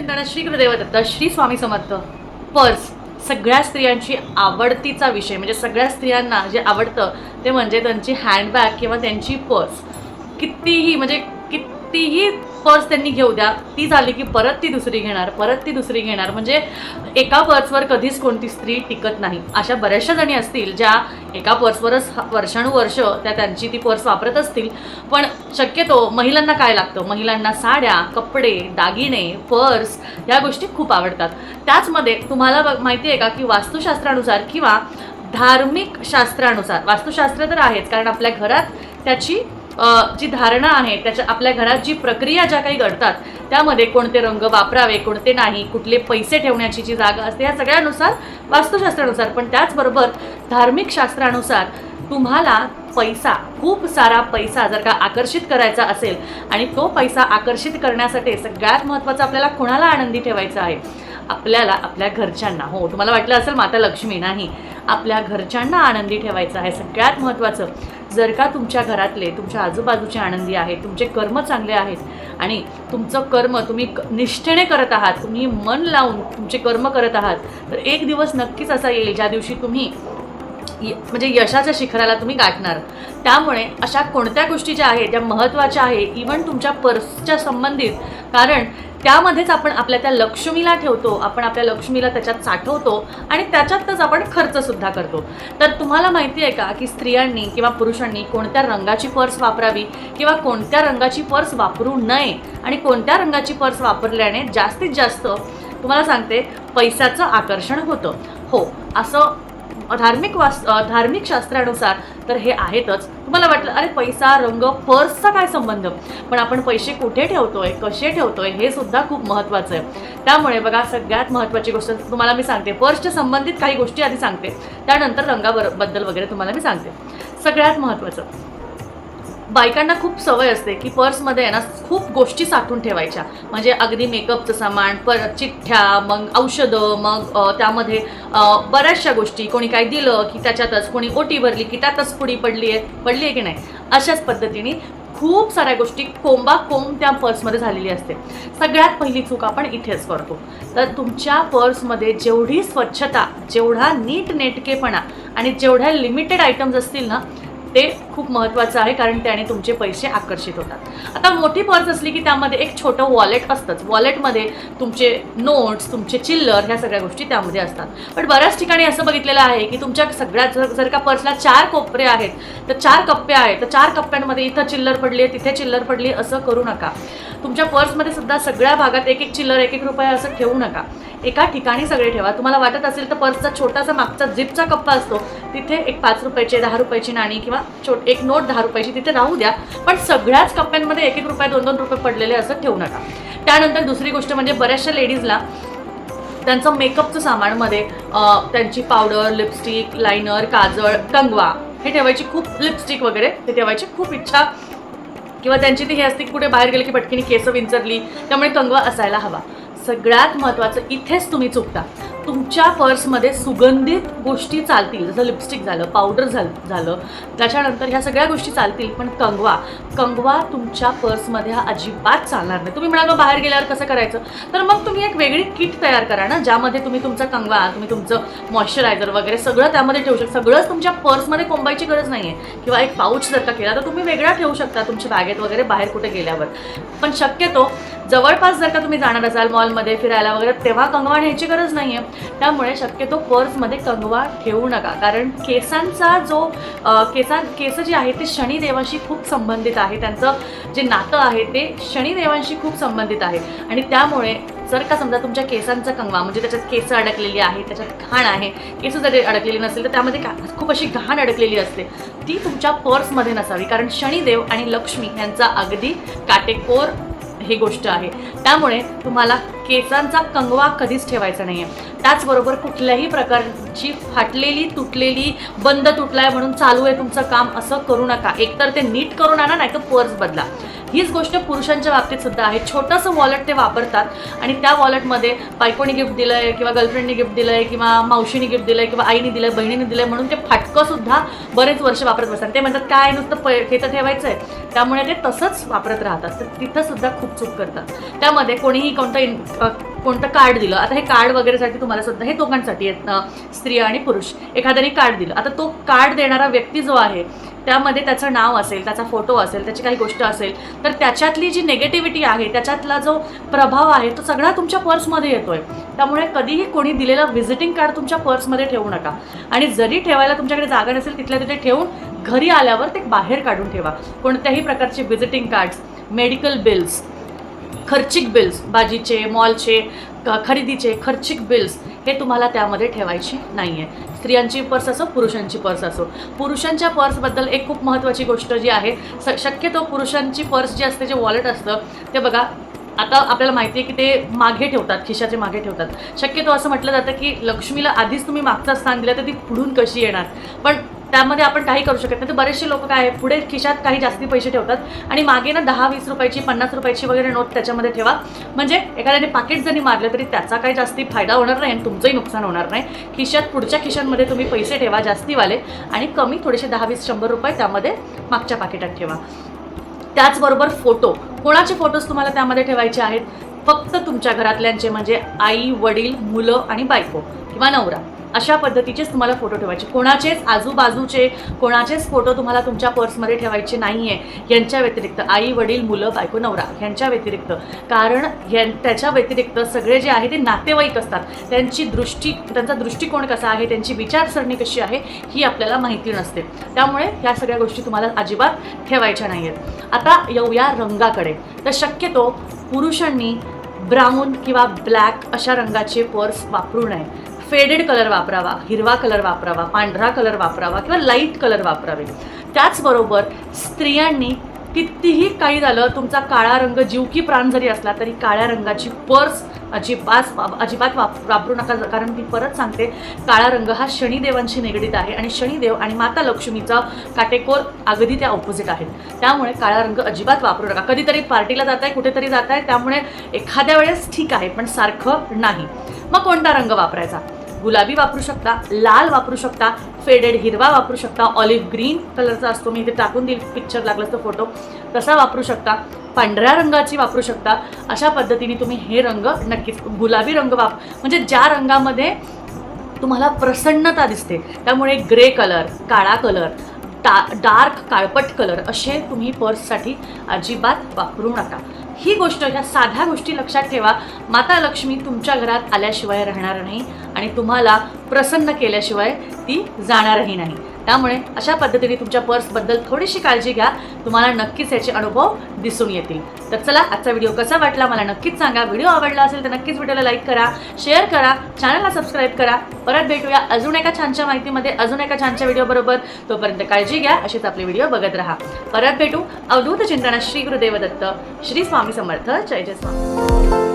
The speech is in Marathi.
चिंतन श्री गुरुदेव श्री स्वामी समर्थ पर्स सगळ्या स्त्रियांची आवडतीचा विषय म्हणजे सगळ्या स्त्रियांना जे आवडतं ते म्हणजे त्यांची हँडबॅग किंवा त्यांची पर्स. कितीही म्हणजे कितीही पर्स त्यांनी घेऊ द्या. ती झाली की परत ती दुसरी घेणार परत ती दुसरी घेणार. म्हणजे एका पर्सवर कधीच कोणती स्त्री टिकत नाही. अशा बऱ्याचशा जणी असतील ज्या एका पर्सवरच वर्षानुवर्ष त्या त्यांची ती पर्स वापरत असतील. पण शक्यतो महिलांना काय लागतं? महिलांना साड्या कपडे दागिने पर्स या गोष्टी खूप आवडतात. त्याचमध्ये तुम्हाला बघ- माहिती आहे का की वास्तुशास्त्रानुसार किंवा धार्मिक शास्त्रानुसार वास्तुशास्त्र तर आहेच कारण आपल्या घरात त्याची जी धारणा आहे त्याच्या आपल्या घरात जी प्रक्रिया ज्या काही घडतात त्यामध्ये कोणते रंग वापरावे कोणते नाही कुठले पैसे ठेवण्याची जी जागा असते या सगळ्यानुसार वास्तुशास्त्रानुसार. पण त्याचबरोबर धार्मिक शास्त्रानुसार तुम्हाला पैसा खूप सारा पैसा जर का आकर्षित करायचा असेल आणि तो पैसा आकर्षित करण्यासाठी सगळ्यात महत्त्वाचं आपल्याला कुणाला आनंदी ठेवायचा आहे? आपल्याला आपल्या घरच्यांना. हो तुम्हाला वाटलं असेल माता लक्ष्मी नाही. आपल्या घरच्यांना आनंदी ठेवायचं आहे सगळ्यात महत्त्वाचं. जर का तुमच्या घरातले तुमच्या आजूबाजूचे आनंदी आहेत तुमचे कर्म चांगले आहेत आणि तुमचं कर्म तुम्ही निष्ठेने करत आहात तुम्ही मन लावून तुमचे कर्म करत आहात तर एक दिवस नक्कीच असा येईल ज्या दिवशी तुम्ही य- म्हणजे यशाच्या शिखराला तुम्ही गाठणार. त्यामुळे अशा कोणत्या गोष्टी ज्या आहेत त्या महत्त्वाच्या आहे इवन तुमच्या पर्सच्या संबंधित कारण त्यामध्येच आपण आपल्या त्या लक्ष्मीला ठेवतो आपण आपल्या लक्ष्मीला त्याच्यात साठवतो आणि त्याच्यातच आपण खर्चसुद्धा करतो. तर तुम्हाला माहिती आहे का की स्त्रियांनी किंवा पुरुषांनी कोणत्या रंगाची पर्स वापरावी किंवा कोणत्या रंगाची पर्स वापरू नये आणि कोणत्या रंगाची पर्स वापरल्याने जास्तीत जास्त तुम्हाला सांगते पैशाचं आकर्षण होतं. हो असं धार्मिक वास धार्मिक शास्त्रानुसार तर हे आहेतच. तुम्हाला वाटलं अरे पैसा रंग पर्सचा काय संबंध? पण आपण पैसे कुठे ठेवतोय कसे ठेवतोय हे सुद्धा खूप महत्त्वाचं आहे. त्यामुळे बघा सगळ्यात महत्त्वाची गोष्ट तुम्हाला मी सांगते. पर्सच्या संबंधित काही गोष्टी आधी सांगते. त्यानंतर रंगाबरबद्दल वगैरे तुम्हाला मी सांगते. सगळ्यात महत्त्वाचं बायकांना खूप सवय असते की पर्समध्ये आहे ना खूप गोष्टी साठवून ठेवायच्या. म्हणजे अगदी मेकअपचं सामान पर चिठ्ठ्या मग औषधं मग त्यामध्ये बऱ्याचशा गोष्टी. कोणी काय दिलं की त्याच्यातच कोणी ओटी भरली की त्यातच पुढी पडली आहे पडली आहे की नाही? अशाच पद्धतीने खूप साऱ्या गोष्टी कोंबा कोंब त्या पर्समध्ये झालेली असते. सगळ्यात पहिली चूक आपण इथेच करतो. तर तुमच्या पर्समध्ये जेवढी स्वच्छता जेवढा नीट नेटकेपणा आणि जेवढ्या लिमिटेड आयटम्स असतील ना ते खूप महत्त्वाचं आहे कारण त्याने तुमचे पैसे आकर्षित होतात. आता मोठी पर्स असली की त्यामध्ये एक छोटं वॉलेट असतंच. वॉलेटमध्ये तुमचे नोट्स तुमचे चिल्लर ह्या सगळ्या गोष्टी त्यामध्ये असतात. पण बऱ्याच ठिकाणी असं बघितलेलं आहे की तुमच्या सगळ्यात जर जर का पर्सला चार कोपरे आहेत तर चार कप्पे आहेत तर चार कप्प्यांमध्ये इथं चिल्लर पडली आहे तिथे चिल्लर पडली असं करू नका. तुमच्या पर्समध्ये सुद्धा सगळ्या भागात एक एक चिल्लर एक एक रुपया असं ठेवू नका. एका ठिकाणी सगळे ठेवा. तुम्हाला वाटत असेल तर पर्सचा छोटासा मागचा जिपचा कप्पा असतो तिथे एक पाच रुपयाची दहा रुपयाची नाणी किंवा छोट एक नोट दहा रुपयाची तिथे राहू द्या. पण सगळ्याच कप्प्यांमध्ये एक एक रुपये दोन दोन रुपये पडलेले असं ठेवू नका. त्यानंतर दुसरी गोष्ट म्हणजे बऱ्याचशा लेडीजला त्यांचं मेकअपचं सामानमध्ये त्यांची पावडर लिपस्टिक लायनर काजळ कंगवा हे ठेवायची खूप लिपस्टिक वगैरे ते ठेवायची खूप इच्छा किंवा त्यांची ती हे असते की कुठे बाहेर गेले की पटकीने केस विंचरली त्यामुळे कंगवा असायला हवा. सगळ्यात महत्त्वाचं इथेच तुम्ही चुकता. तुमच्या पर्समध्ये सुगंधित गोष्टी चालतील. जसं लिपस्टिक झालं पावडर झालं झालं. त्याच्यानंतर ह्या सगळ्या गोष्टी चालतील पण कंगवा. कंगवा तुमच्या पर्समध्ये हा अजिबात चालणार नाही. तुम्ही म्हणाल बाहेर गेल्यावर कसं करायचं? तर मग तुम्ही एक वेगळी किट तयार करा ना ज्यामध्ये तुम्ही तुमचा कंगवा तुम्ही तुमचं मॉइश्चरायझर वगैरे सगळं त्यामध्ये ठेवू शकता. सगळंच तुमच्या पर्समध्ये कोंबायची गरज नाही आहे किंवा एक पाऊच जर का केला तर तुम्ही वेगळा ठेवू शकता तुमच्या बॅगेत वगैरे बाहेर कुठे गेल्यावर. पण शक्यतो जवळपास जर का तुम्ही जाणार असाल मॉलमध्ये फिरायला वगैरे तेव्हा कंगवा न्यायची गरज नाही आहे त्यामुळे शक्यतो पर्समध्ये कंगवा ठेवू नका. कारण केसांचा जो केसां केस जे आहे ते शनिदेवाशी खूप संबंधित आहे. त्यांचं जे नातं आहे ते शनिदेवांशी खूप संबंधित आहे. आणि त्यामुळे जर का समजा तुमच्या केसांचा कंगवा म्हणजे त्याच्यात केस अडकलेली आहे त्याच्यात घाण आहे केस जरी अडकलेली नसेल तर त्यामध्ये खूप अशी घाण अडकलेली असते. ती तुमच्या पर्समध्ये नसावी. कारण शनिदेव आणि लक्ष्मी यांचा अगदी काटेकोर ही गोष्ट आहे. त्यामुळे तुम्हाला केसांचा कंगवा कधीच ठेवायचा नाही आहे त्याचबरोबर कुठल्याही प्रकारची फाटलेली तुटलेली बंद तुटलाय म्हणून चालू आहे तुमचं काम असं करू नका. एकतर ते नीट करून आणा नाही तर पर्स बदला. हीच गोष्ट पुरुषांच्या बाबतीत सुद्धा आहे. छोटंसं वॉलेट ते वापरतात आणि त्या वॉलेटमध्ये बायकोनी गिफ्ट दिलं आहे किंवा गर्लफ्रेंडनी गिफ्ट दिलं आहे किंवा मावशीने गिफ्ट दिलं आहे किंवा आईने दिलं आहे बहिणीने दिलं आहे म्हणून ते फाटकंसुद्धा बरेच वर्ष वापरत बसतात. ते म्हणतात काय नुसतं प हे तर ठेवायचं आहे त्यामुळे ते तसंच वापरत राहतात. तर तिथंसुद्धा खूप चूक करतात. त्यामध्ये कोणीही कोणतं इन कोणतं कार्ड दिलं? आता हे कार्ड वगैरेसाठी तुम्हाला सुद्धा हे दोघांसाठी आहेत स्त्रिया आणि पुरुष. एखाद्याने कार्ड दिलं. आता तो कार्ड देणारा व्यक्ती जो आहे त्यामध्ये त्याचं नाव असेल त्याचा फोटो असेल त्याची काही गोष्ट असेल तर त्याच्यातली जी नेगेटिव्हिटी आहे त्याच्यातला जो प्रभाव आहे तो सगळा तुमच्या पर्समध्ये येतो आहे त्यामुळे कधीही कोणी दिलेलं व्हिजिटिंग कार्ड तुमच्या पर्समध्ये ठेवू नका. आणि जरी ठेवायला तुमच्याकडे जागा नसेल तिथल्या तिथे ठेवून घरी आल्यावर ते बाहेर काढून ठेवा. कोणत्याही प्रकारचे व्हिजिटिंग कार्ड्स मेडिकल बिल्स खर्चिक बिल्स भाजीचे मॉलचे खरेदीचे खर्चिक बिल्स हे तुम्हाला त्यामध्ये ठेवायची नाही आहे स्त्रियांची पर्स असो पुरुषांची पर्स असो. पुरुषांच्या पर्सबद्दल एक खूप महत्त्वाची गोष्ट जी आहे स शक्यतो पुरुषांची पर्स जी असते जे वॉलेट असतं ते बघा आता आपल्याला माहिती आहे की ते मागे ठेवतात खिशाचे मागे ठेवतात. शक्यतो असं म्हटलं जातं की लक्ष्मीला आधीच तुम्ही मागचं स्थान दिलं तर ती पुढून कशी येणार? पण त्यामध्ये आपण काही करू शकत नाही. तर बरेचसे लोक काय आहे पुढे खिशात काही जास्ती पैसे ठेवतात आणि मागे ना दहा वीस रुपयाची पन्नास रुपयाची वगैरे नोट त्याच्यामध्ये ठेवा. म्हणजे एखाद्याने पाकिट जरी मारलं तरी त्याचा काही जास्ती फायदा होणार नाही आणि तुमचंही नुकसान होणार नाही. खिशात पुढच्या खिशांमध्ये तुम्ही पैसे ठेवा जास्तीवाले. आणि कमी थोडेसे दहा वीस शंभर रुपये त्यामध्ये मागच्या पाकिटात ठेवा. त्याचबरोबर फोटो. कोणाचे फोटोज तुम्हाला त्यामध्ये ठेवायचे आहेत? फक्त तुमच्या घरातल्यांचे म्हणजे आई वडील मुलं आणि बायको किंवा नवरा. अशा पद्धतीचेच तुम्हाला फोटो ठेवायचे. कोणाचेच आजूबाजूचे कोणाचेच फोटो तुम्हाला तुमच्या पर्समध्ये ठेवायचे नाही आहे यांच्या व्यतिरिक्त आई वडील मुलं बायको नवरा यांच्या व्यतिरिक्त. कारण यां त्याच्या व्यतिरिक्त सगळे जे आहे ते नातेवाईक असतात. त्यांची दृष्टी त्यांचा दृष्टिकोन कसा आहे त्यांची विचारसरणी कशी आहे ही आपल्याला माहिती नसते. त्यामुळे ह्या सगळ्या गोष्टी तुम्हाला अजिबात ठेवायच्या नाही आहेत आता येऊया रंगाकडे. तर शक्यतो पुरुषांनी ब्राऊन किंवा ब्लॅक अशा रंगाचे पर्स वापरू नये. फेडेड कलर वापरावा हिरवा कलर वापरावा पांढरा कलर वापरावा किंवा लाइट कलर वापरावे. त्याचबरोबर स्त्रियांनी कितीही काही झालं तुमचा काळा रंग जीवकी प्राण जरी असला तरी काळ्या रंगाची पर्स अजिबात अजिबात वाप वापरू नका. कारण मी परत सांगते काळा रंग हा शनिदेवांशी निगडीत आहे आणि शनिदेव आणि माता लक्ष्मीचा काटेकोर अगदी त्या ऑपोजिट आहेत. त्यामुळे काळा रंग अजिबात वापरू नका. कधीतरी पार्टीला जात आहे कुठेतरी जात आहे त्यामुळे एखाद्या वेळेस ठीक आहे पण सारखं नाही. मग कोणता रंग वापरायचा? गुलाबी वापरू शकता लाल वापरू शकता फेडेड हिरवा वापरू शकता ऑलिव्ह ग्रीन कलरचा असतो. मी इथे टाकून देईल पिक्चर लागलं तर फोटो तसा वापरू शकता पांढऱ्या रंगाची वापरू शकता. अशा पद्धतीने तुम्ही हे रंग नक्कीच गुलाबी रंग वाप म्हणजे ज्या रंगामध्ये तुम्हाला प्रसन्नता दिसते त्यामुळे ग्रे कलर काळा कलर टा डार्क काळपट कलर असे तुम्ही पर्ससाठी अजिबात वापरू नका. ही गोष्ट ह्या साध्या गोष्टी लक्षात ठेवा. माता लक्ष्मी तुमच्या घरात आल्याशिवाय राहणार नाही आणि तुम्हाला प्रसन्न केल्याशिवाय ती जाणारही नाही. त्यामुळे अशा पद्धतीने तुमच्या पर्सबद्दल थोडीशी काळजी घ्या. तुम्हाला नक्कीच याचे अनुभव दिसून येतील. तर चला आजचा व्हिडिओ कसा वाटला मला नक्कीच सांगा. व्हिडिओ आवडला असेल तर नक्कीच व्हिडिओला लाईक करा शेअर करा चॅनलला सबस्क्राईब करा. परत भेटूया अजून एका छानच्या माहितीमध्ये अजून एका छानच्या व्हिडिओबरोबर तोपर्यंत काळजी घ्या असेच आपले व्हिडिओ बघत राहा. परत भेटू अवधूत चिंतना श्री गुरुदेव दत्त श्री स्वामी समर्थ जय जय स्वामी.